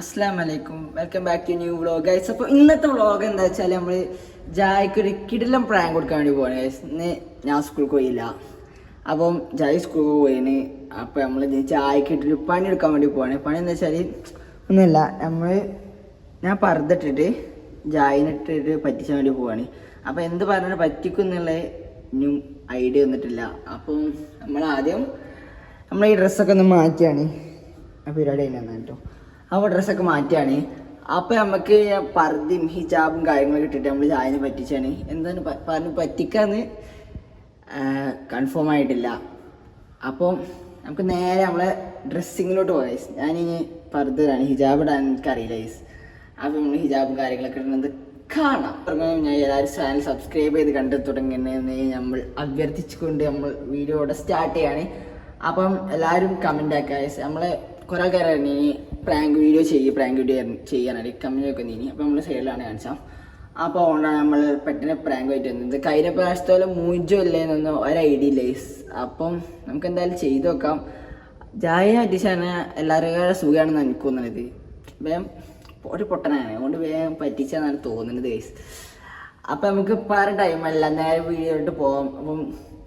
അസ്സാം വലൈക്കും welcome back to new vlog guys അപ്പോൾ ഇന്നത്തെ വ്ളോഗ് എന്താ വെച്ചാൽ നമ്മൾ ജായ്ക്ക് ഒരു കിടിലം പ്രായം കൊടുക്കാൻ വേണ്ടി പോവാണ്. ഗൈസ് ഇന്ന് ഞാൻ സ്കൂളിൽ പോയില്ല. അപ്പം ജായ് സ്കൂളിൽ പോയിന്. അപ്പോൾ നമ്മൾ ജായ്ക്ക് ഇട്ടിട്ട് പണി എടുക്കാൻ വേണ്ടി പോവാണ്. പണി എന്താ വെച്ചാൽ ഒന്നുമില്ല. നമ്മൾ ഞാൻ പറഞ്ഞിട്ടിട്ട് ജായിനിട്ടിട്ട് പറ്റിച്ചാൻ വേണ്ടി പോവാണ്. അപ്പോൾ എന്ത് പറഞ്ഞാൽ പറ്റിക്കും എന്നുള്ള ഇനിയും ഐഡിയ വന്നിട്ടില്ല. അപ്പം നമ്മൾ ആദ്യം നമ്മൾ ഈ ഡ്രസ്സൊക്കെ ഒന്ന് മാറ്റിയാണ്. ആ പരിപാടി അതിനാണ് കേട്ടോ. അപ്പോൾ ഡ്രസ്സൊക്കെ മാറ്റിയാണ്. അപ്പോൾ നമുക്ക് പർദ്ദയും ഹിജാബും കാര്യങ്ങളൊക്കെ ഇട്ടിട്ട് നമ്മൾ ചായനെ പറ്റിച്ചാണ്. എന്താണ് പറഞ്ഞു പറ്റിക്കാന്ന് കൺഫേം ആയിട്ടില്ല. അപ്പം നമുക്ക് നേരെ നമ്മളെ ഡ്രസ്സിങ്ങിലോട്ട് പോകാം guys. ഞാനിനി പർദ്ദ ഹിജാബ് ഇടാൻ എനിക്കറിയില്ല ഐസ് അപ്പം നമ്മൾ ഹിജാബും കാര്യങ്ങളൊക്കെ ഇടുന്നത് കാണാം. ഞാൻ എല്ലാവരും ചാനൽ സബ്സ്ക്രൈബ് ചെയ്ത് കണ്ടു തുടങ്ങുന്നതെന്ന് നമ്മൾ അഭ്യർത്ഥിച്ചുകൊണ്ട് നമ്മൾ വീഡിയോ സ്റ്റാർട്ട് ചെയ്യാണ്. അപ്പം എല്ലാവരും കമന്റ് ആക്കുക. നമ്മളെ കുറേ ആൾക്കാരാണ് ഇനി പ്രാങ്ക് വീഡിയോ ചെയ്യും പ്രാങ്ക് വീഡിയോ ചെയ്യാനായിട്ട് കമ്മിയൊക്കെ നീനി അപ്പം നമ്മൾ സൈഡിലാണ് കാണിച്ചാൽ അപ്പോൾ അതുകൊണ്ടാണ് നമ്മൾ പെട്ടെന്ന് പ്രാങ്ക് ആയിട്ട് വന്നത്. കഴിഞ്ഞ പ്രാവശ്യത്തോലെ ഇല്ലേ ഇല്ലേന്നൊന്നും ഒരു ഐഡിയ ഇല്ലേ. അപ്പം നമുക്ക് എന്തായാലും ചെയ്ത് നോക്കാം. ജായ അടിച്ചാണ് എല്ലാവരും സുഖമാണെന്ന് എനിക്ക് തോന്നുന്നത്. വേഗം ഒരു പൊട്ടനാണ്. അതുകൊണ്ട് വേഗം പറ്റിച്ചാന്നാണ് തോന്നുന്നത് ഗൈസ് അപ്പം നമുക്ക് പറ ടൈമല്ല നേരെ വീഡിയോയിട്ട് പോകാം അപ്പം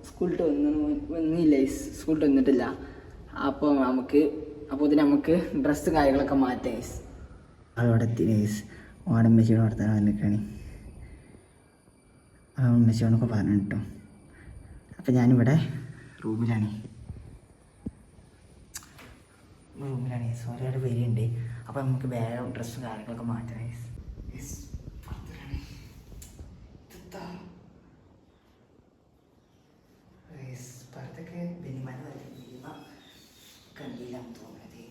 സ്കൂളിട്ട് വന്നു വന്നില്ല സ്കൂളിട്ട് വന്നിട്ടില്ല. അപ്പം നമുക്ക് അപ്പോൾ ഇതിന് നമുക്ക് ഡ്രസ്സ് കാര്യങ്ങളൊക്കെ മാറ്റാം. ഗൈസ് അവിടെ എത്തി ഗൈസ് ഓടമ്മച്ചിയുടെ വർത്തമാനം വന്നിട്ടാണ് അമ്മച്ചിയോടൊക്കെ പറഞ്ഞു കേട്ടോ. അപ്പം ഞാനിവിടെ റൂമിലാണ് റൂമിലാണ് സോറി അവിടെ പേരുണ്ട്. അപ്പോൾ നമുക്ക് വേഗം ഡ്രസ്സും കാര്യങ്ങളൊക്കെ മാറ്റണം guys. Yes, പുറത്തിടാണ്. ഇതെന്താ? Guys, പുറത്തൊക്കെ ബനിമാനെ വല്ല ബനിമ കണ്ടില്ല എന്ന് തോന്നുന്നത്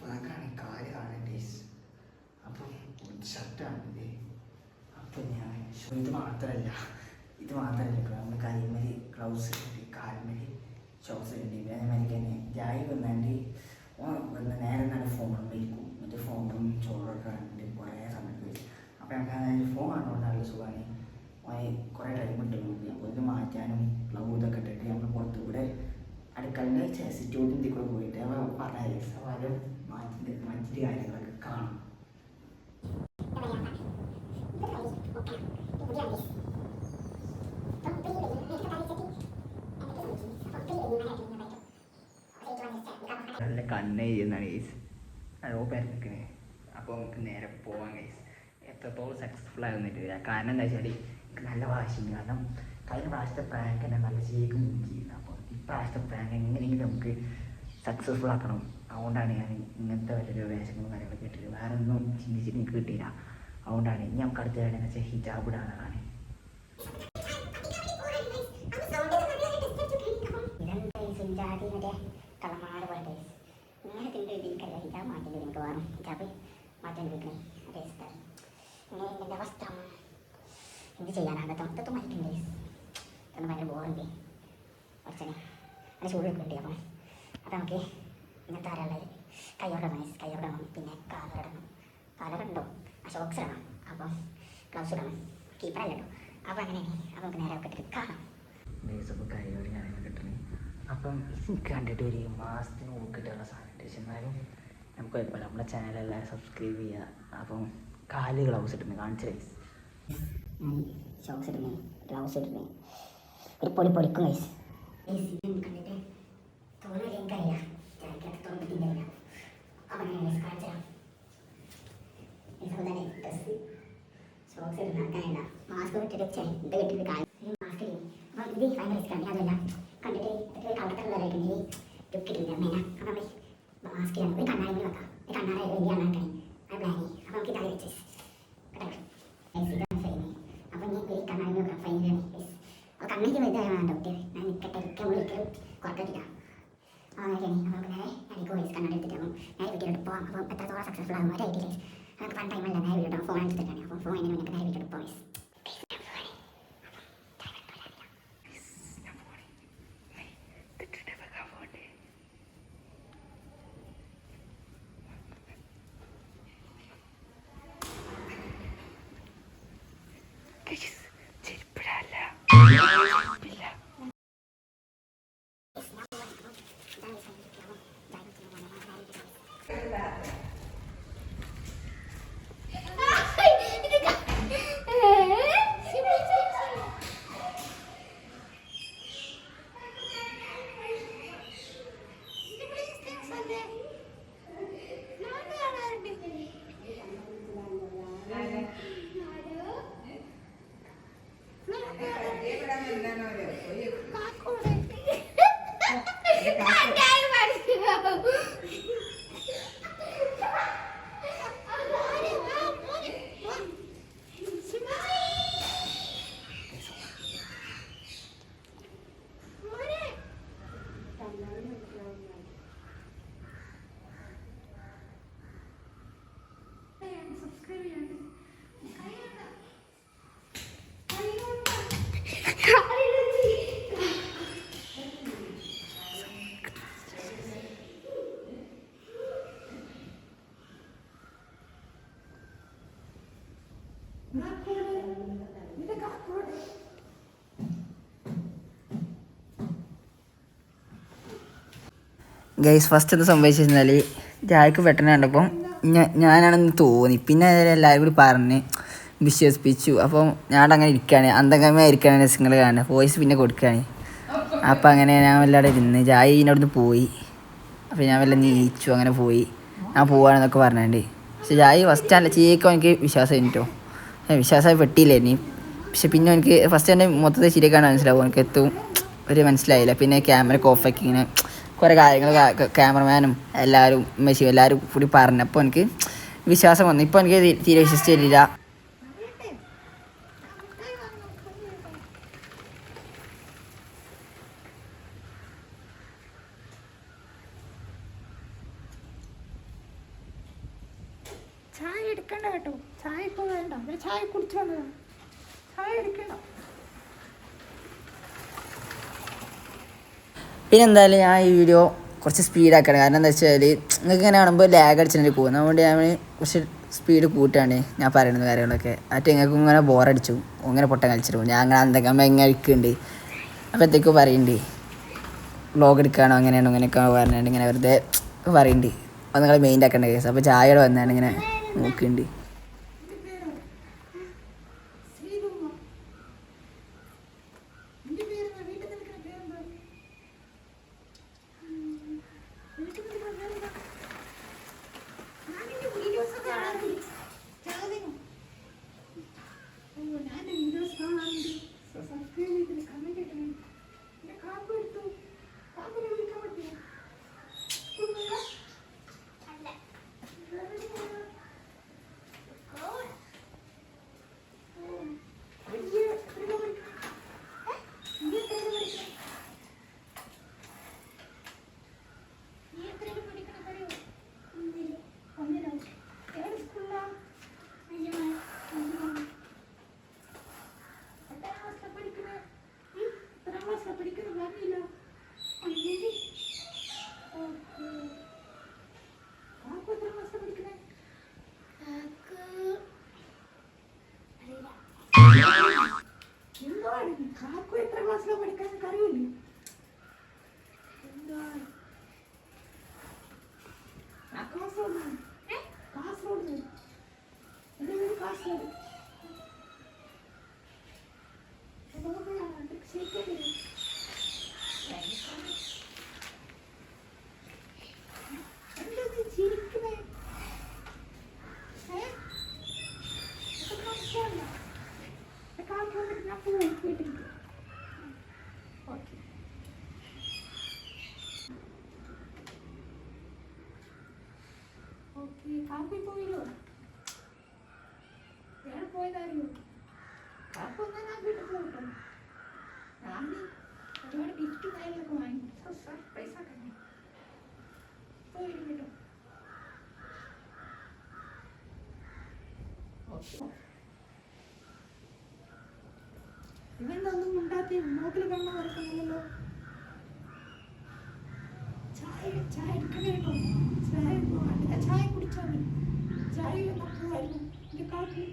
പുറക്കാണ് കാൽ കാണാൻ ഗൈസ് അപ്പം ഷർട്ടാണ് ഇത് അപ്പം ഞാൻ ഇത് മാത്രമല്ല ഇത് മാത്രമല്ല നമ്മൾ കൈമലി ഗ്ലൗസ് ഇട്ടിട്ട് കാൽമലി ഷോക്സ് ഇട്ടിട്ട് അതേമാതിരി തന്നെ. ജായി വന്നാണ്ട് വന്ന നേരെ നല്ല ഫോണും മറ്റേ ഫോണും ചോറൊക്കെ കണ്ടിട്ട് കുറേ സമയത്ത് അപ്പോൾ ഞങ്ങൾക്ക് അതായത് ഫോൺ കാണുകൊണ്ട് നല്ല സുഖമാണ് ഓന് കുറേ ടൈം കിട്ടുന്നു അപ്പോൾ ഇത് മാറ്റാനും ഗ്ലൗ ഇതൊക്കെ ഇട്ടിട്ട് നമ്മൾ പുറത്ത് കൂടെ അടുക്കളന്റെ കൂടെ പോയിട്ട് പറഞ്ഞാൽ അത് മാറ്റി മാറ്റിയിട്ട് കാര്യങ്ങളൊക്കെ കാണും. കണ്ണ് ചെയ്യുന്നതാണ് ഗൈസ് അതോ പരക്കണേ അപ്പോൾ നമുക്ക് നേരെ പോവാൻ ഗൈസ് എത്രത്തോളം സക്സസ്ഫുൾ ആകുന്നില്ല കാരണം എന്താ വെച്ചാൽ എനിക്ക് നല്ല വാശിയും കാരണം കഴിഞ്ഞ പ്രാവശ്യത്തെ പ്രാങ്ക് തന്നെ നല്ല ശരിക്കും ചെയ്യുന്നത് അപ്പോൾ ഇപ്രാവശ്യത്തെ പ്രാങ്ക് എങ്ങനെയെങ്കിലും നമുക്ക് സക്സസ്ഫുൾ ആക്കണം. അതുകൊണ്ടാണ് ഞാൻ ഇങ്ങനത്തെ വലിയ വേഷങ്ങളും കാര്യങ്ങളൊക്കെ ഇട്ടിട്ട് വേറെ ഒന്നും ചിന്തിച്ചിട്ട് എനിക്ക് കിട്ടിയില്ല. അതുകൊണ്ടാണ് ഇനി നമുക്ക് അടുത്ത കാര്യം എന്ന് വെച്ചാൽ ഹിജാബ് മറ്റേ കളമാട് പോലെ ഇങ്ങനെ തിണ്ട് എനിക്കല്ല ഹിജാബ് മാറ്റേണ്ടി എനിക്ക് വേണം ഹിജാബ് മാറ്റേണ്ടി വെക്കണം അതേ സ്ഥലം. ഇങ്ങനെ എന്റെ വസ്ത്രം എന്ത് ചെയ്യാനാണ്? തൊട്ടത്ത് മരിക്കണ്ടേ തന്നെ ഭയങ്കര ബോറുണ്ട് കുറച്ചനെ അതിന് ചൂട് വെക്കുന്നുണ്ട് അപ്പം. അപ്പം നമുക്ക് ഇങ്ങനത്തെ ആരാളുള്ളത് കയ്യോടണം കയ്യോടണം പിന്നെ കാലറിടണം കാലറുണ്ടോ ആ ഷോക്സ് ഇടണം. അപ്പം ഗ്ലൗസ് ഇടണം. കീപ്പറല്ല കേട്ടോ? അപ്പം അങ്ങനെയാണ് അപ്പം നമുക്ക് നേരെ ഒക്കെ കാണാം. അപ്പോൾ കൈയോട് കാര്യങ്ങൾ കിട്ടണേ. അപ്പം കണ്ടിട്ട് ഒരു മാസത്തിന് കിട്ടുന്ന സാധനം പക്ഷെ എന്നാലും നമുക്ക് കുഴപ്പമില്ല നമ്മുടെ ചാനലെല്ലാം സബ്സ്ക്രൈബ് ചെയ്യുക അപ്പം കാൽ ഗ്ലൗസ് ഇട്ടിരുന്നു കാണിച്ചു. ഗൈസ് ഷോക്സ് ഇടുന്നേ ഗ്ലൗസ് ഇടുന്നേ. ഒരു പൊടി പൊടിക്കും ഗൈസ് മാസ്ക് ഇട്ടിട്ട് ഇത് ഇട്ടിട്ട് കാണിച്ചു. മാസ്ക് അപ്പം ഇത് ഭയങ്കര ഇഷ്ടമാണ് അതല്ല കണ്ടിട്ട് ഒരു കളക്കത്തുള്ളതായിരിക്കും ഈ ലുക്ക് ഇടില്ല മേന അപ്പം നമ്മൾ മാസ്ക് ഇടാം ഒരു കണ്ണാടി കൂടി വെക്കാം ഒരു കണ്ണാടി വലിയ കണ്ണാടി അത് ബ്ലാനി അപ്പം നമുക്ക് ഇതായി വെച്ച് കേട്ടോ ഗൈസ്, ഇതാണ് ഫൈൻ അപ്പം ഞാൻ ഒരു കണ്ണാടി നോക്കാം ഫൈനാണ് അപ്പോൾ കണ്ണിക്ക് വലുതായാണ് ഡൗട്ട് ഞാൻ നിൽക്കട്ടെ എനിക്ക് അപ്പോൾ അങ്ങനെയൊക്കെയാണ് അപ്പോൾ നമുക്ക് നേരെ കണ്ണാടി എടുത്തിട്ട് അപ്പം നേരെ വീട്ടിലോട്ട് പോകാം അപ്പം എത്രത്തോളം സക്സസ്ഫുൾ ആകും ഒരു ഐഡിയ നമുക്ക് പണ്ട് ടൈമല്ല നേരെ വീട്ടിലോട്ട് ഫോൺ എടുത്തിട്ടാണ് അപ്പം ഫോൺ എന്നെ നമുക്ക് നേരെ വീട്ടിലോട്ട് പോകാം ഗൈസ് ഫസ്റ്റ് ഒന്ന് സംഭവിച്ചെന്നാൽ ജായ്ക്ക് പെട്ടെന്ന് കണ്ടപ്പം ഞാനാണെന്ന് തോന്നി. പിന്നെ എല്ലാവരും കൂടി പറഞ്ഞ് വിശ്വസിപ്പിച്ചു. അപ്പം ഞാൻ അങ്ങനെ ഇരിക്കുകയാണ് അന്തംഗമായി ഇരിക്കുകയാണ് സിംഗിൾ കാണുന്നത് വോയിസ് പിന്നെ കൊടുക്കുകയാണ് അപ്പം അങ്ങനെ ഞാൻ വല്ലാതെ ഇരുന്ന് ജായ് ഇതിനടുത്ത് പോയി. അപ്പോൾ ഞാൻ വല്ല നീച്ചു അങ്ങനെ പോയി. ഞാൻ പോവാണെന്നൊക്കെ പറഞ്ഞിട്ടുണ്ട് പക്ഷെ ജായ് ഫസ്റ്റ് അല്ല ചീക്കോ എനിക്ക് വിശ്വാസം കഴിഞ്ഞിട്ടോ വിശ്വാസമായി ഇനി? പക്ഷെ പിന്നെ എനിക്ക് ഫസ്റ്റ് തന്നെ മൊത്തത്തിൽ ശരിയാക്കാണ് മനസ്സിലാവും. എനിക്ക് എത്തും ഒരു മനസ്സിലായില്ല. പിന്നെ ക്യാമറ ഓഫാക്കി ഇങ്ങനെ കുറേ കാര്യങ്ങൾ ക്യാമറമാനും എല്ലാവരും മെസ്സി എല്ലാവരും കൂടി പറഞ്ഞപ്പോൾ എനിക്ക് വിശ്വാസം വന്നു. ഇപ്പോൾ എനിക്ക് തീരെ വിശ്വസിച്ചില്ല ചായ എടുക്കണ്ട കേട്ടോ. ചായ ഇപ്പോൾ വേണ്ട. ചായ കുടിച്ചു ചായ എടുക്കണ്ട. പിന്നെ എന്തായാലും ഞാൻ ഈ വീഡിയോ കുറച്ച് സ്പീഡാക്കണം കാരണം എന്താ വെച്ചാൽ നിങ്ങൾക്ക് ഇങ്ങനെ കാണുമ്പോൾ ലാഗ് അടിച്ചിട്ട് പോകും അതുകൊണ്ട് ഞാൻ കുറച്ച് സ്പീഡ് കൂട്ടാണ് ഞാൻ പറയുന്നത് കാര്യങ്ങളൊക്കെ. ആറ്റ് നിങ്ങൾക്ക് ഇങ്ങനെ ബോറടിച്ചു ഇങ്ങനെ പൊട്ടം കളിച്ചിട്ട് പോകും. ഞാൻ അങ്ങനെ എന്തൊക്കെ എങ്ങനെ ഇരിക്കുന്നുണ്ട് അപ്പോഴത്തേക്കും പറയുന്നുണ്ട് വ്ളോഗ് എടുക്കുകയാണോ അങ്ങനെയാണോ ഇങ്ങനെയൊക്കെ പറഞ്ഞിട്ട് ഇങ്ങനെ വെറുതെ പറയുന്നുണ്ട് അപ്പോൾ നിങ്ങൾ മെയിൻ ആക്കേണ്ട കേസ് അപ്പോൾ ചായയുടെ വന്നാണ് ഇങ്ങനെ നോക്കുന്നുണ്ട് going to come ഞാൻ ഒരുപാട് പോയി ഉണ്ടാക്കി നോക്കിൽ കണ്ണ വരക്കുന്നില്ലല്ലോ ചായ ചായ എടുക്കണേ ചായ ചായ കുടിച്ചാൽ ചായ തപ്പുമായിരുന്നു എന്റെ കാപ്പി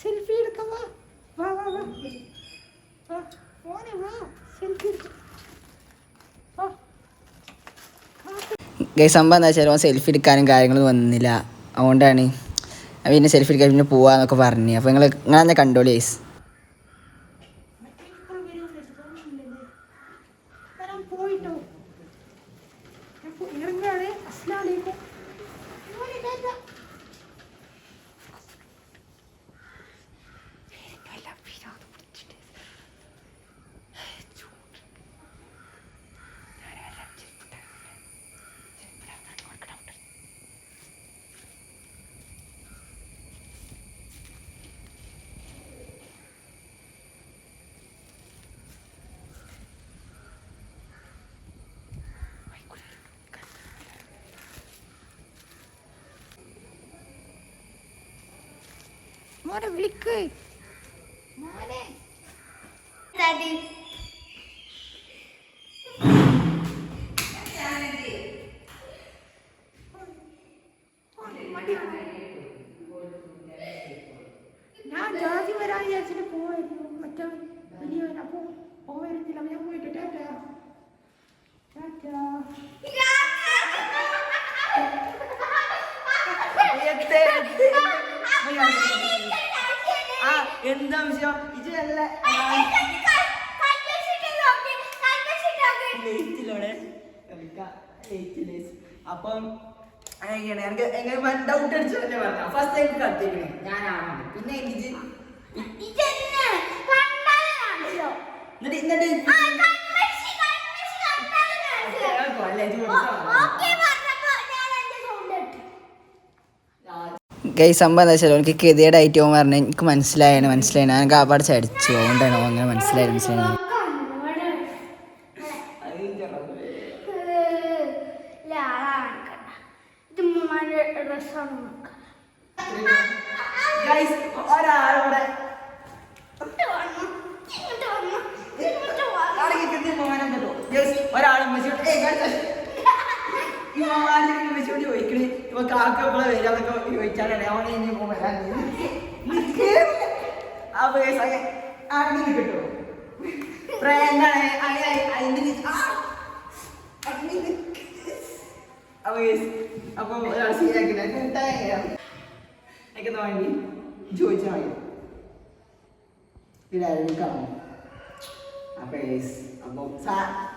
സെൽഫി എടുക്കാം വാ വാ വാ. വാ വാ വാ. സെൽഫി എടുക്കാം. സംഭവം എന്താ വെച്ചാൽ സെൽഫി എടുക്കാനും കാര്യങ്ങളൊന്നും വന്നില്ല. അതുകൊണ്ടാണ് പിന്നെ സെൽഫി എടുക്കാൻ പിന്നെ പോവാന്നൊക്കെ പറഞ്ഞു. അപ്പോൾ നിങ്ങൾ നിങ്ങളെന്നെ കണ്ടോളി ഗൈസ് ഞാൻ പോയിട്ടോ ഞാൻ പോ- ഇറങ്ങാണ് അസ്ലാലേക്കും മോനെ വിളിക്ക്. മോനെ. ഞാൻ ജാതി വരാൻ വിചാരിച്ചിട്ട് പോവായിരുന്നു. മറ്റേ വലിയവൻ അപ്പോ പോവായിരുന്നില്ല. ഞാൻ പോയിട്ട് ടാറ്റാ ടാറ്റാ എന്താ വിഷയം? ഇത് നല്ല ലേറ്റിലോടെ ലേറ്റ് അപ്പം അങ്ങനെയാണ് എനിക്ക് എങ്ങനെ ഡൗട്ട് അടിച്ചു തന്നെ പറഞ്ഞ. ഫസ്റ്റ് എനിക്ക് കത്തിക്കണേ ഞാനാണ്. പിന്നെ എനിക്ക് എന്നിട്ട് എന്നിട്ട് കോളേജ് ഗൈ സംഭവം എന്താ വെച്ചാൽ എനിക്ക് ഗതികേടായിട്ട് ഓൻ പറഞ്ഞു എനിക്ക് മനസ്സിലായാണ് മനസ്സിലായാണ് എനിക്ക് കാപ്പാട് ചടിച്ചു. അതുകൊണ്ടാണ് അങ്ങനെ മനസ്സിലായി മനസ്സിലായത് ഒരാളോടെ ഒരാൾ ഉമ്മച്ചിയോട് ചോദിക്കണേ ഇപ്പൊ കാക്ക എപ്പോഴാ വരാന്നൊക്കെ ചോദിച്ചാലേ അവനെ ഇനി വരാൻ പേസ് അങ്ങനെ കിട്ടോ പ്രാങ്കാണ് അങ്ങനെ അതിന്റെ. അപ്പൊ അപ്പൊ ഒരാൾ ശരിയാക്കില്ല എനിക്ക് വേണ്ടി? ചോദിച്ചാൽ മതി. ഇതാരും കാണും അപ്പൊ അപ്പൊ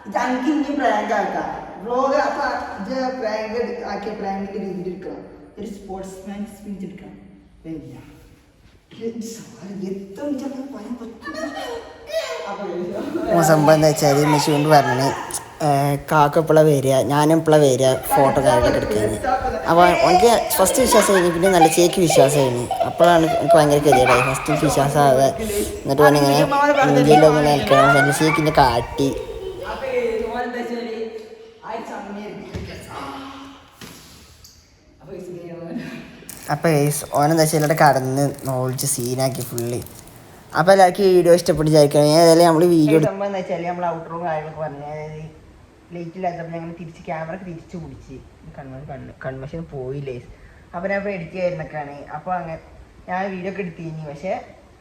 ഇത് അനക്ക് ഇനി പ്രാങ്ക് ആക്കാം. വ്ലോഗ് അപ്പൊ ഇത് പ്രാങ്ക് ആക്കിയ പ്രാങ്കിന്റെ രീതിയിൽ എടുക്കണം. ഒരു സ്പോർട്സ്മാൻ സ്പീച്ച് എടുക്കണം. guys, സംഭവം എന്താ വെച്ചാൽ കൊണ്ട് പറഞ്ഞേ കാക്ക എപ്പോഴാണ് വരിക ഞാനും എപ്പോഴാണ് വരിക ഫോട്ടോ കാര്യങ്ങളൊക്കെ എടുക്കുന്നത് അപ്പോൾ എനിക്ക് ഫസ്റ്റ് വിശ്വാസമായിരുന്നു പിന്നെ നല്ല ചേക്ക് വിശ്വാസമായിരുന്നു അപ്പോഴാണ് എനിക്ക് ഭയങ്കര കരിയറായി ഫസ്റ്റ് വിശ്വാസമാകുക എന്നിട്ട് പറഞ്ഞിങ്ങനെ ഇന്ത്യയിലൊന്നും നിൽക്കണം. ചേക്കിന്റെ കാട്ടി അപ്പൊ guys, ഓനെന്താ വെച്ചാൽ ആ ഒരു സമയം അപ്പൊ guys, ഇങ്ങനെയാണ്. അപ്പോൾ ഗൈസ് ഓനെന്താ വെച്ചാൽ ഇവിടെ കടന്ന് നോളിച്ച് സീനാക്കി ഫുള്ളി അപ്പോൾ എല്ലാവർക്കും ഈ വീഡിയോ ഇഷ്ടപ്പെട്ട് വിചാരിക്കണം. ഏതായാലും നമ്മൾ വീഡിയോ എടുക്കുമ്പോൾ എന്താ വെച്ചാൽ നമ്മൾ ഔട്ടറും കാര്യങ്ങളൊക്കെ പറഞ്ഞു. അതായത് ലൈറ്റ് ഇല്ലാത്തപ്പോൾ ഞങ്ങൾ തിരിച്ച് ക്യാമറ തിരിച്ച് പിടിച്ച് കൺവെൻഷൻ കണ്ണ് പോയി പോയില്ലേ അപ്പോൾ ഞാൻ ചെയ്യുന്നൊക്കെയാണ് അപ്പോൾ അങ്ങനെ ഞാൻ വീഡിയോ ഒക്കെ എടുത്തിരുന്നു പക്ഷേ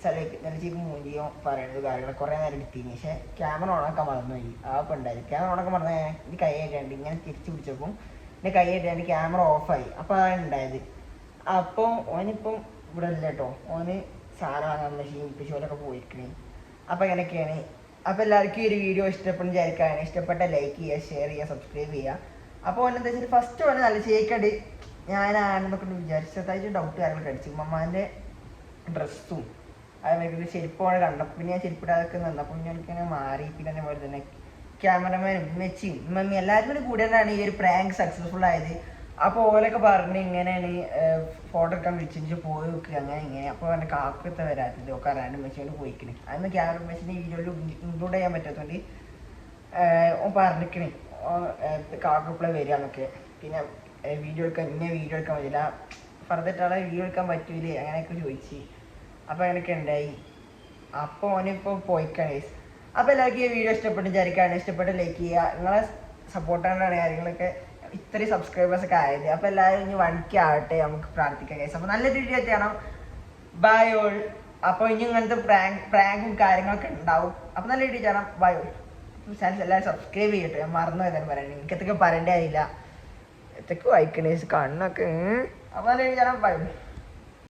ചില നല്ല ചീക്ക് മൂല്യോ പറയുന്നത് കാര്യങ്ങൾ കുറേ നേരം എടുത്തിരുന്നു പക്ഷേ ക്യാമറ ഓണാക്കാൻ മറന്നു പോയി ആ അപ്പം ഉണ്ടായി ക്യാമറ ഓണാക്കാൻ മറന്നു. ഇത് കൈ ആയിട്ടാണ്ട് ഇങ്ങനെ തിരിച്ച് പിടിച്ചപ്പം എന്റെ കൈ ആയിട്ടാണ്ട് ക്യാമറ ഓഫായി അപ്പോൾ അതാണ് ഉണ്ടായത്. അപ്പോൾ ഓനിപ്പം ഇവിടെ ഇല്ല കേട്ടോ ഓന് സാറാണ് മെഷീൻ പിശോലൊക്കെ പോയിരിക്കണേ. അപ്പോൾ അപ്പൊ അപ്പോൾ എല്ലാവർക്കും ഈ ഒരു വീഡിയോ ഇഷ്ടപ്പെടുന്ന വിചാരിക്കാണ്. ഇഷ്ടപ്പെട്ട ലൈക്ക് ചെയ്യുക ഷെയർ ചെയ്യുക സബ്സ്ക്രൈബ് ചെയ്യുക. അപ്പോൾ എന്താ വെച്ചാൽ ഫസ്റ്റ് ഓന് നല്ല ചേക്കടി ഞാനാണെന്നൊക്കെ വിചാരിച്ചതായിട്ട് ഡൗട്ട് കാര്യങ്ങളൊക്കെ അടിച്ചു. മമ്മാന്റെ ഡ്രസ്സും അതേമാതിരി ചെരുപ്പോടെ കണ്ടപ്പോൾ പിന്നെ ഞാൻ ചെരുപ്പിടാതൊക്കെ നിന്നപ്പോൾ പിന്നെ എനിക്കിങ്ങനെ മാറി പിന്നെ അതേപോലെ തന്നെ ക്യാമറമാനും മെച്ചിയും മമ്മി എല്ലാവരും കൂടി കൂടിയാണ് ഈ ഒരു പ്രാങ്ക് സക്സസ്ഫുൾ ആയത്. അപ്പോൾ ഓലൊക്കെ പറഞ്ഞു ഇങ്ങനെയാണ് ഫോട്ടോ എടുക്കാൻ വിളിച്ചു പോയി നോക്കുക അങ്ങനെ ഇങ്ങനെ. അപ്പോൾ എന്റെ കാക്കത്തെ വരാത്തത് ഒക്കെ റാൻഡം മെഷീൻ പോയിക്കണ്. അന്ന് ക്യാമറ മെച്ചിന്റെ വീഡിയോയിൽ ഇൻക്ലൂഡ് ചെയ്യാൻ പറ്റാത്തതുകൊണ്ട് ഓൻ പറഞ്ഞിക്കണേ. കാക്കപ്പിള വരിക എന്നൊക്കെ. പിന്നെ വീഡിയോ എടുക്കാൻ ഇന്നെ വീഡിയോ എടുക്കാൻ പറ്റില്ല. ഫർദറ്റാളെ വീഡിയോ എടുക്കാൻ പറ്റൂലേ അങ്ങനെയൊക്കെ ചോദിച്ചു. അപ്പോൾ അങ്ങനെയൊക്കെ ഉണ്ടായി അപ്പോൾ ഓനിപ്പോൾ പോയിക്കാണ്. അപ്പോൾ എല്ലാവർക്കും ഈ വീഡിയോ ഇഷ്ടപ്പെട്ട് വിചാരിക്കുകയാണ് ഇഷ്ടപ്പെട്ട് ലൈക്ക് ചെയ്യുക. നിങ്ങളെ സപ്പോർട്ടാണ് കാര്യങ്ങളൊക്കെ ഇത്രയും സബ്സ്ക്രൈബേഴ്സ് ഒക്കെ ആയത് അപ്പൊ എല്ലാവരും ഇനി വണിക്ക് ആവട്ടെ നമുക്ക് പ്രാർത്ഥിക്കാം കേസ് അപ്പൊ നല്ല വീഡിയോ ചെയ്യണം ബൈ ഓൾ അപ്പോൾ ഇനി ഇങ്ങനത്തെ പ്രാങ്ക് പ്രാങ്കും കാര്യങ്ങളൊക്കെ ഉണ്ടാവും. അപ്പൊ നല്ല വീഡിയോ ചെയ്യണം. ബൈ ഓൾ ചാനൽ എല്ലാവരും സബ്സ്ക്രൈബ് ചെയ്യട്ടെ. ഞാൻ മറന്നു പോയതാണ് പറയണേ എനിക്ക് എത്തൊക്കെ പറയേണ്ട ആയില്ല. എത്തൊക്കെ വായിക്കണേ കണ്ണൊക്കെ അപ്പൊ നല്ല വീഡിയോ ചെയ്യണം. ബൈ